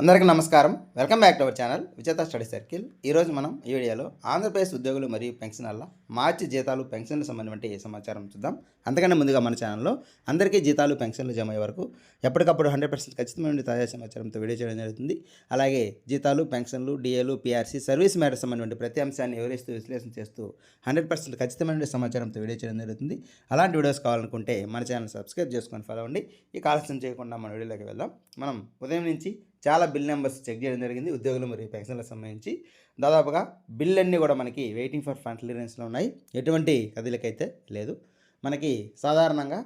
అందరికీ నమస్కారం. Welcome back to our channel Vijetha study circle. ఈరోజు మనం ఈ వీడియోలో ఆంధ్రప్రదేశ్ ఉద్యోగులు మరియు పెన్షనర్ల మార్చి జీతాలు పెన్షన్లు సంబంధించి సమాచారం చూద్దాం. అంతకన్నా ముందుగా మన ఛానల్లో అందరికీ జీతాలు పెన్షన్లు జమ అయ్యే వరకు ఎప్పటికప్పుడు హండ్రెడ్ పర్సెంట్ ఖచ్చితమైన తాజా సమాచారంతో వీడియో చేయడం జరుగుతుంది. అలాగే జీతాలు పెన్షన్లు డిఏలు పిఆర్సీ సర్వీస్ మ్యాటర్ సంబంధించిన ప్రతి అంశాన్ని వివరిస్తూ విశ్లేషణ చేస్తూ హండ్రెడ్ పర్సెంట్ ఖచ్చితమైన సమాచారంతో వీడియో చేయడం జరుగుతుంది. అలాంటి వీడియోస్ కావాలనుకుంటే మన ఛానల్ సబ్స్క్రైబ్ చేసుకొని ఫాలో అవ్వండి. ఈ ఆలస్యం చేయకుండా మన వీడియోలోకి వెళ్దాం. మనం ఉదయం నుంచి చాలా బిల్ నెంబర్స్ చెక్ చేయడం జరిగింది. ఉద్యోగులు మరియు పెన్షన్లకు సంబంధించి దాదాపుగా బిల్ అన్నీ కూడా మనకి వెయిటింగ్ ఫర్ ఫండ్ క్లియరెన్స్లో ఉన్నాయి. ఎటువంటి కదిలికైతే లేదు. మనకి సాధారణంగా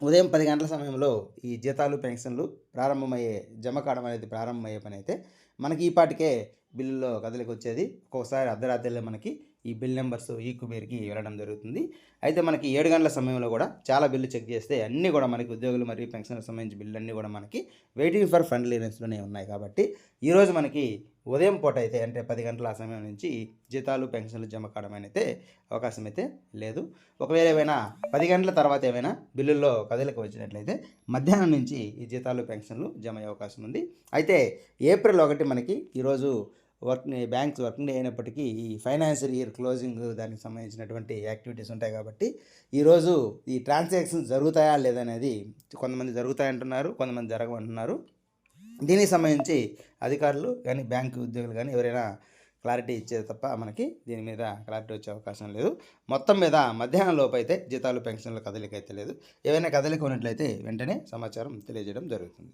ఉదయం పది గంటల సమయంలో ఈ జీతాలు పెన్షన్లు ప్రారంభమయ్యే జమ కావడం అనేది ప్రారంభమయ్యే పని అయితే మనకి ఈ పాటికే బిల్లులో కదలికి వచ్చేది ఒక్కోసారి అర్ధరాత్రిలో మనకి ఈ బిల్ నెంబర్స్ ఈ కుబేర్కి వెళ్ళడం జరుగుతుంది. అయితే మనకి ఏడు గంటల సమయంలో కూడా చాలా బిల్లు చెక్ చేస్తే అన్నీ కూడా మనకి ఉద్యోగులు మరియు పెన్షన్లకు సంబంధించి బిల్లు అన్నీ కూడా మనకి వెయిటింగ్ ఫర్ ఫండ్ క్లియరెన్స్లోనే ఉన్నాయి కాబట్టి ఈరోజు మనకి ఉదయం పూట అయితే అంటే పది గంటల ఆ సమయం నుంచి జీతాలు పెన్షన్లు జమ కావడం అయితే అవకాశం అయితే లేదు. ఒకవేళ ఏమైనా పది గంటల తర్వాత ఏమైనా బిల్లుల్లో కదలిక వచ్చినట్లయితే మధ్యాహ్నం నుంచి ఈ జీతాలు పెన్షన్లు జమ అయ్యే అవకాశం ఉంది. అయితే ఏప్రిల్ ఒకటి మనకి ఈరోజు వర్క్ బ్యాంక్స్ వర్కింగ్ డే అయినప్పటికీ ఈ ఫైనాన్షియల్ ఇయర్ క్లోజింగ్ దానికి సంబంధించినటువంటి యాక్టివిటీస్ ఉంటాయి కాబట్టి ఈరోజు ఈ ట్రాన్సాక్షన్స్ జరుగుతాయా లేదనేది కొంతమంది జరుగుతాయంటున్నారు కొంతమంది జరగమంటున్నారు దీనికి సంబంధించి అధికారులు కానీ బ్యాంకు ఉద్యోగులు కానీ ఎవరైనా క్లారిటీ ఇచ్చేది తప్ప మనకి దీని మీద క్లారిటీ వచ్చే అవకాశం లేదు. మొత్తం మీద మధ్యాహ్నం లోపు అయితే జీతాలు పెన్షన్ల కదలిక అయితే లేదు. ఏవైనా కదలిక ఉన్నట్లయితే వెంటనే సమాచారం తెలియజేయడం జరుగుతుంది.